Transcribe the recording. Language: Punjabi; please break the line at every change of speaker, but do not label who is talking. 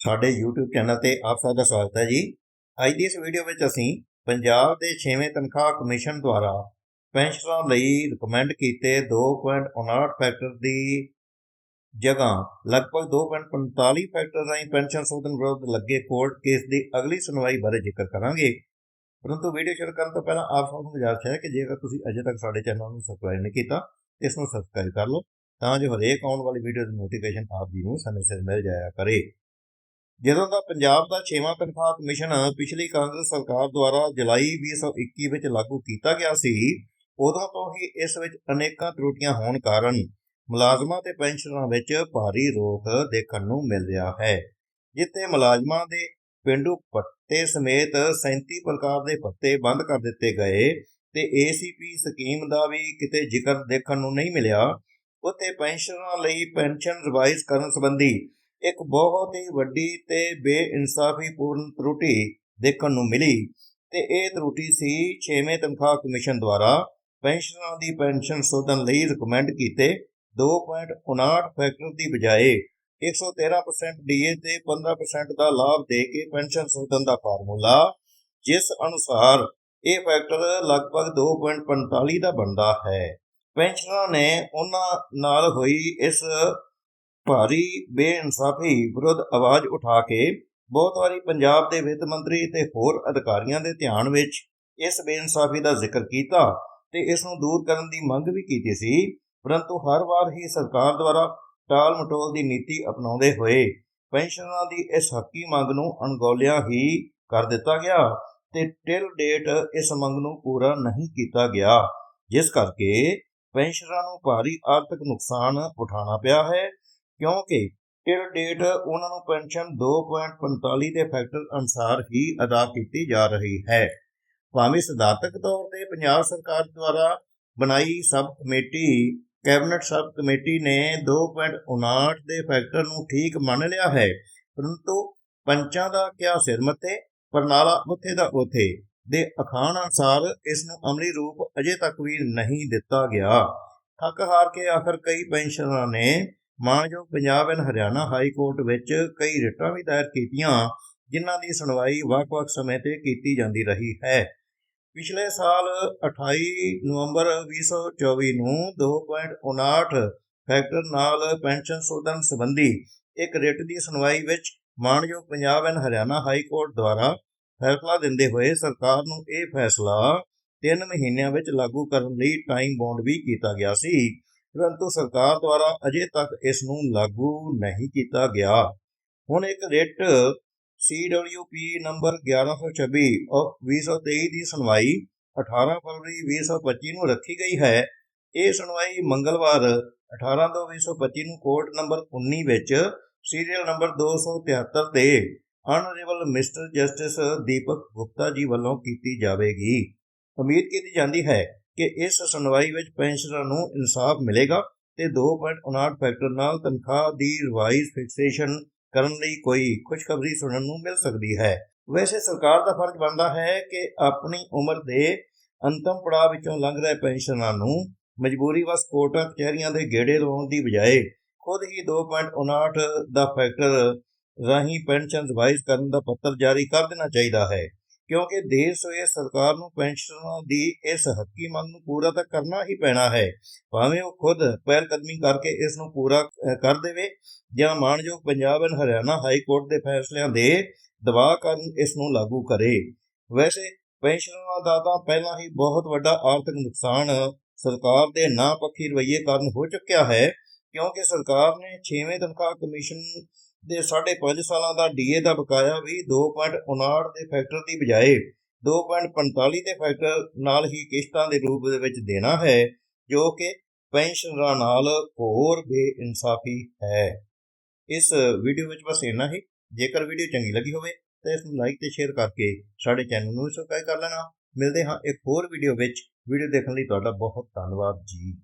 ਸਾਡੇ YouTube ਚੈਨਲ ਤੇ ਆਪ ਸਭ ਦਾ ਸਵਾਗਤ ਹੈ ਜੀ। ਅੱਜ ਦੀ ਇਸ ਵੀਡੀਓ ਵਿੱਚ ਅਸੀਂ ਪੰਜਾਬ ਦੇ 6ਵੇਂ ਤਨਖਾਹ ਕਮਿਸ਼ਨ ਦੁਆਰਾ ਪੈਨਸ਼ਨਰਾਂ ਲਈ ਰეკਮੈਂਡ ਕੀਤੇ 2.59 ਫੈਕਟਰ ਦੀ ਜਗ੍ਹਾ, ਲਗਭਗ 2.45 ਫੈਕਟਰ ਰਾਹੀਂ ਪੈਨਸ਼ਨ ਸੋਧਨ ਵਿਰੁੱਧ ਲੱਗੇ ਕੋਰਟ ਕੇਸ ਦੀ ਅਗਲੀ ਸੁਣਵਾਈ ਬਾਰੇ ਜ਼ਿਕਰ ਕਰਾਂਗੇ। ਪਰੰਤੂ ਵੀਡੀਓ ਸ਼ੁਰੂ ਕਰਨ ਤੋਂ ਪਹਿਲਾਂ ਆਪ ਸਭ ਨੂੰ ਗੁਜ਼ਾਰਿਸ਼ ਹੈ ਕਿ ਜੇਕਰ ਤੁਸੀਂ ਅਜੇ ਤੱਕ ਸਾਡੇ ਚੈਨਲ ਨੂੰ ਸਬਸਕ੍ਰਾਈਬ ਨਹੀਂ ਕੀਤਾ, ਇਸ ਨੂੰ ਸਬਸਕ੍ਰਾਈਬ ਕਰ ਲਓ ਤਾਂ ਜੋ ਹਰੇਕ ਆਉਣ ਵਾਲੀ ਵੀਡੀਓ ਦੀ ਨੋਟੀਫਿਕੇਸ਼ਨ ਆਪ ਜੀ ਨੂੰ ਸਮੇਂ ਸਿਰ ਮਿਲ ਜਾਇਆ ਕਰੇ। ਜਦੋਂ ਦਾ ਪੰਜਾਬ ਦਾ 6ਵਾਂ ਤਨਖਾਹ ਕਮਿਸ਼ਨ ਪਿਛਲੀ ਕਾਂਗਰਸ ਸਰਕਾਰ ਦੁਆਰਾ ਜੁਲਾਈ 2021 ਵਿੱਚ ਲਾਗੂ ਕੀਤਾ ਗਿਆ ਸੀ, ਉਦੋਂ ਤੋਂ ਹੀ ਇਸ ਵਿੱਚ ਅਨੇਕਾਂ ਤਰੁੱਟੀਆਂ ਹੋਣ ਕਾਰਨ ਮੁਲਾਜ਼ਮਾਂ ਤੇ ਪੈਨਸ਼ਨਰਾਂ ਵਿੱਚ ਭਾਰੀ ਰੋਕ ਦੇਖਣ ਨੂੰ ਮਿਲ ਰਿਹਾ ਹੈ, ਜਿੱਥੇ ਮੁਲਾਜ਼ਮਾਂ ਦੇ ਪਿੰਡੂ ਪੱਤੇ ਸਮੇਤ 37 ਪ੍ਰਕਾਰ ਦੇ ਪੱਤੇ ਬੰਦ ਕਰ ਦਿੱਤੇ ਗਏ ਤੇ ਏਸੀਪੀ ਸਕੀਮ ਦਾ ਵੀ ਕਿਤੇ ਜ਼ਿਕਰ ਦੇਖਣ ਨੂੰ ਨਹੀਂ ਮਿਲਿਆ, ਉੱਥੇ ਪੈਨਸ਼ਨਰਾਂ ਲਈ ਪੈਨਸ਼ਨ ਰਿਵਾਈਜ਼ ਕਰਨ ਸੰਬੰਧੀ ਇੱਕ ਬਹੁਤ ਹੀ ਵੱਡੀ ਤੇ ਬੇਇਨਸਾਫ਼ੀਪੂਰਨ ਤਰੁਟੀ ਦੇਖਣ ਨੂੰ ਮਿਲੀ ਤੇ ਇਹ ਤਰੁੱਟੀ ਸੀ 6ਵੇਂ ਤਨਖਾਹ ਕਮਿਸ਼ਨ ਦੁਆਰਾ ਪੈਨਸ਼ਨਰਾਂ ਦੀ ਪੈਨਸ਼ਨ ਸੋਧਣ ਲਈ ਰეკਮੈਂਡ ਕੀਤੇ 2.59 ਫੈਕਟਰ ਦੀ ਬਜਾਏ 113% ਡੀਏ ਤੇ 15% ਦਾ ਲਾਭ ਦੇ ਕੇ ਪੈਨਸ਼ਨ ਸੋਧਣ ਦਾ ਫਾਰਮੂਲਾ, ਜਿਸ ਅਨੁਸਾਰ ਇਹ ਫੈਕਟਰ ਲਗਭਗ 2.45 ਦਾ ਬਣਦਾ ਹੈ। ਪੈਨਸ਼ਨਰਾਂ ਨੇ ਉਹਨਾਂ ਨਾਲ ਹੋਈ ਇਸ ਭਾਰੀ ਬੇਇਨਸਾਫੀ ਵਿਰੁੱਧ ਆਵਾਜ਼ ਉਠਾ ਕੇ ਬਹੁਤ ਵਾਰੀ ਪੰਜਾਬ ਦੇ ਵਿੱਤ ਮੰਤਰੀ ਤੇ ਹੋਰ ਅਧਿਕਾਰੀਆਂ ਦੇ ਧਿਆਨ ਵਿੱਚ ਇਸ ਬੇਇਨਸਾਫੀ ਦਾ ਜ਼ਿਕਰ ਕੀਤਾ ਤੇ ਇਸ ਨੂੰ ਦੂਰ ਕਰਨ ਦੀ ਮੰਗ ਵੀ ਕੀਤੀ ਸੀ, ਪਰੰਤੂ ਹਰ ਵਾਰ ਹੀ ਸਰਕਾਰ ਦੁਆਰਾ ਟਾਲ ਮਟੋਲ ਦੀ ਨੀਤੀ ਅਪਣਾਉਂਦੇ ਹੋਏ ਪੈਨਸ਼ਨਰਾਂ ਦੀ ਇਸ ਹੱਕੀ ਮੰਗ ਨੂੰ ਅਣਗੌਲਿਆ ਹੀ ਕਰ ਦਿੱਤਾ ਗਿਆ ਤੇ ਟਿਲ ਡੇਟ ਇਸ ਮੰਗ ਨੂੰ ਪੂਰਾ ਨਹੀਂ ਕੀਤਾ ਗਿਆ, ਜਿਸ ਕਰਕੇ ਪੈਨਸ਼ਨਰਾਂ ਨੂੰ ਭਾਰੀ ਆਰਥਿਕ ਨੁਕਸਾਨ ਉਠਾਉਣਾ ਪਿਆ ਹੈ ਕਿਉਂਕਿ ਟਿਲ ਡੇਟ ਉਹਨਾਂ ਨੂੰ ਪੈਨਸ਼ਨ 2.45 ਦੇ ਫੈਕਟਰ ਅਨੁਸਾਰ ਹੀ ਅਦਾ ਕੀਤੀ ਜਾ ਰਹੀ ਹੈ। ਭਾਵੇਂ ਸਿਧਾਂਤਕ ਤੌਰ ਤੇ ਪੰਜਾਬ ਸਰਕਾਰ ਦੁਆਰਾ ਬਣਾਈ sub committee, cabinet sub committee ਨੇ 2.59 ਦੇ ਫੈਕਟਰ ਨੂੰ ਠੀਕ ਮੰਨ ਲਿਆ ਹੈ, ਪਰੰਤੂ ਪੰਚਾਂ ਦਾ ਕਿਆ ਸਿਰ ਮੱਥੇ ਪਰਨਾਲਾ ਉੱਥੇ ਦਾ ਉੱਥੇ ਦੇ ਅਖਾਣ ਅਨੁਸਾਰ ਇਸ ਨੂੰ ਅਮਲੀ ਰੂਪ ਅਜੇ ਤੱਕ ਵੀ ਨਹੀਂ ਦਿੱਤਾ ਗਿਆ। ਥੱਕ ਹਾਰ ਕੇ ਆਖਰ ਕਈ ਪੈਨਸ਼ਨਰਾਂ ਨੇ ਮਾਨਯੋਗ Punjab and Haryana High Court ਵਿੱਚ ਕਈ ਰਿਟਾਂ ਵੀ ਦਾਇਰ ਕੀਤੀਆਂ, ਜਿਨ੍ਹਾਂ ਦੀ ਸੁਣਵਾਈ ਵੱਖ-ਵੱਖ ਸਮੇਂ ਤੇ ਕੀਤੀ ਜਾਂਦੀ ਰਹੀ ਹੈ। ਪਿਛਲੇ ਸਾਲ 28 ਨਵੰਬਰ 2024 ਨੂੰ 2.59 ਫੈਕਟਰ ਨਾਲ ਪੈਨਸ਼ਨ ਸੋਧਨ ਸੰਬੰਧੀ ਇੱਕ ਰਿਟ ਦੀ ਸੁਣਵਾਈ ਵਿੱਚ ਮਾਨਯੋਗ Punjab and Haryana High Court ਦੁਆਰਾ ਫੈਸਲਾ ਦਿੰਦੇ ਹੋਏ ਸਰਕਾਰ ਨੂੰ ਇਹ ਫੈਸਲਾ 3 ਮਹੀਨਿਆਂ ਵਿੱਚ ਲਾਗੂ ਕਰਨ ਲਈ ਟਾਈਮ ਬੌਂਡ ਵੀ ਕੀਤਾ ਗਿਆ ਸੀ। ਪਰੰਤੂ ਸਰਕਾਰ ਦੁਆਰਾ ਅਜੇ ਤੱਕ ਇਸ ਨੂੰ ਲਾਗੂ ਨਹੀਂ ਕੀਤਾ ਗਿਆ। ਹੁਣ ਇੱਕ ਰਿਟ CWP ਨੰਬਰ 1126 ਆਫ 2023 ਦੀ ਸੁਣਵਾਈ 18 ਫਰਵਰੀ 2025 ਨੂੰ ਰੱਖੀ ਗਈ ਹੈ। ਇਹ ਸੁਣਵਾਈ ਮੰਗਲਵਾਰ 18 ਤੋਂ 2025 ਨੂੰ ਕੋਰਟ ਨੰਬਰ 19 ਵਿੱਚ ਸੀਰੀਅਲ ਨੰਬਰ 273 ਤੇ honourable mister justice Deepak Gupta ji ਵੱਲੋਂ ਕੀਤੀ ਜਾਵੇਗੀ। ਉਮੀਦ ਕੀਤੀ ਜਾਂਦੀ ਹੈ ਕਿ ਇਸ ਸੁਣਵਾਈ ਵਿੱਚ ਪੈਨਸ਼ਨਰਾਂ ਨੂੰ ਇਨਸਾਫ ਮਿਲੇਗਾ ਤੇ 2.59 ਫੈਕਟਰ ਨਾਲ ਤਨਖਾਹ ਦੀ ਰਿਵਾਈਜ਼ ਫਿਕਸੇਸ਼ਨ ਕਰਨ ਲਈ ਕੋਈ ਖੁਸ਼ਖਬਰੀ ਸੁਣਨ ਨੂੰ ਮਿਲ ਸਕਦੀ ਹੈ। ਵੈਸੇ ਸਰਕਾਰ ਦਾ ਫਰਜ਼ ਬਣਦਾ ਹੈ ਕਿ ਆਪਣੀ ਉਮਰ ਦੇ ਅੰਤਮ ਪੜਾਅ ਵਿੱਚੋਂ ਲੰਘ ਰਹੇ ਪੈਨਸ਼ਨਰਾਂ ਨੂੰ ਮਜਬੂਰੀ ਵਸ ਕੋਟਾਂ ਕਚਹਿਰੀਆਂ ਦੇ ਗੇੜੇ ਲਾਉਣ ਦੀ ਬਜਾਏ ਖੁਦ ਹੀ 2.59 ਦਾ ਫੈਕਟਰ ਰਾਹੀਂ ਪੈਨਸ਼ਨ ਰਿਵਾਈਜ਼ ਕਰਨ ਦਾ ਪੱਤਰ ਜਾਰੀ ਕਰ ਦੇਣਾ ਚਾਹੀਦਾ ਹੈ। ਕਿਉਂਕਿ ਦੇਸ਼ ਹੋਏ ਸਰਕਾਰ ਨੂੰ ਪੈਨਸ਼ਨਰਾਂ ਦੀ ਇਸ ਹੱਕੀ ਮੰਗ ਨੂੰ ਪੂਰਾ ਤਾਂ ਕਰਨਾ ਹੀ ਪੈਣਾ ਹੈ। ਭਾਵੇਂ ਉਹ ਖੁਦ ਪਹਿਲ ਕਦਮੀ ਕਰਕੇ ਇਸ ਨੂੰ ਪੂਰਾ ਕਰ ਦੇਵੇ ਜਾਂ ਮਾਨਯੋਗ Punjab and Haryana High Court ਦੇ ਫੈਸਲਿਆਂ ਦੇ ਦਬਾਅ ਕਾਰਨ ਇਸ ਨੂੰ ਲਾਗੂ ਕਰੇ। ਵੈਸੇ ਪੈਨਸ਼ਨਰਾਂ ਦਾ ਤਾਂ ਪਹਿਲਾਂ ਹੀ ਬਹੁਤ ਵੱਡਾ ਆਰਥਿਕ ਨੁਕਸਾਨ ਸਰਕਾਰ ਦੇ ਨਾ ਪੱਖੀ ਰਵੱਈਏ ਕਾਰਨ ਹੋ ਚੁੱਕਿਆ ਹੈ। ਕਿਉਂਕਿ ਸਰਕਾਰ ਨੇ 6ਵੇਂ ਤਨਖਾਹ ਕਮਿਸ਼ਨ ਦੇ 5.5 ਸਾਲਾਂ ਦਾ ਡੀਏ ਦਾ ਬਕਾਇਆ ਵੀ 2.59 ਦੇ ਫੈਕਟਰ ਦੀ ਬਜਾਏ 2.45 ਦੇ ਫੈਕਟਰ ਨਾਲ ਹੀ ਕਿਸ਼ਤਾਂ ਦੇ ਰੂਪ ਦੇ ਵਿੱਚ ਦੇਣਾ ਹੈ, ਜੋ ਕਿ ਪੈਨਸ਼ਨਰਾਂ ਨਾਲ ਹੋਰ ਬੇਇਨਸਾਫੀ ਹੈ। ਇਸ ਵੀਡੀਓ ਵਿੱਚ ਬਸ ਇੰਨਾ ਹੀ। ਜੇਕਰ ਵੀਡੀਓ ਚੰਗੀ ਲੱਗੀ ਹੋਵੇ ਤਾਂ ਇਸ ਨੂੰ ਲਾਈਕ ਤੇ ਸ਼ੇਅਰ ਕਰਕੇ ਸਾਡੇ ਚੈਨਲ ਨੂੰ ਸਬਸਕ੍ਰਾਈਬ ਕਰ ਲੈਣਾ। ਮਿਲਦੇ ਹਾਂ ਇੱਕ ਹੋਰ ਵੀਡੀਓ ਵਿੱਚ। ਵੀਡੀਓ ਦੇਖਣ ਲਈ ਤੁਹਾਡਾ ਬਹੁਤ ਧੰਨਵਾਦ ਜੀ।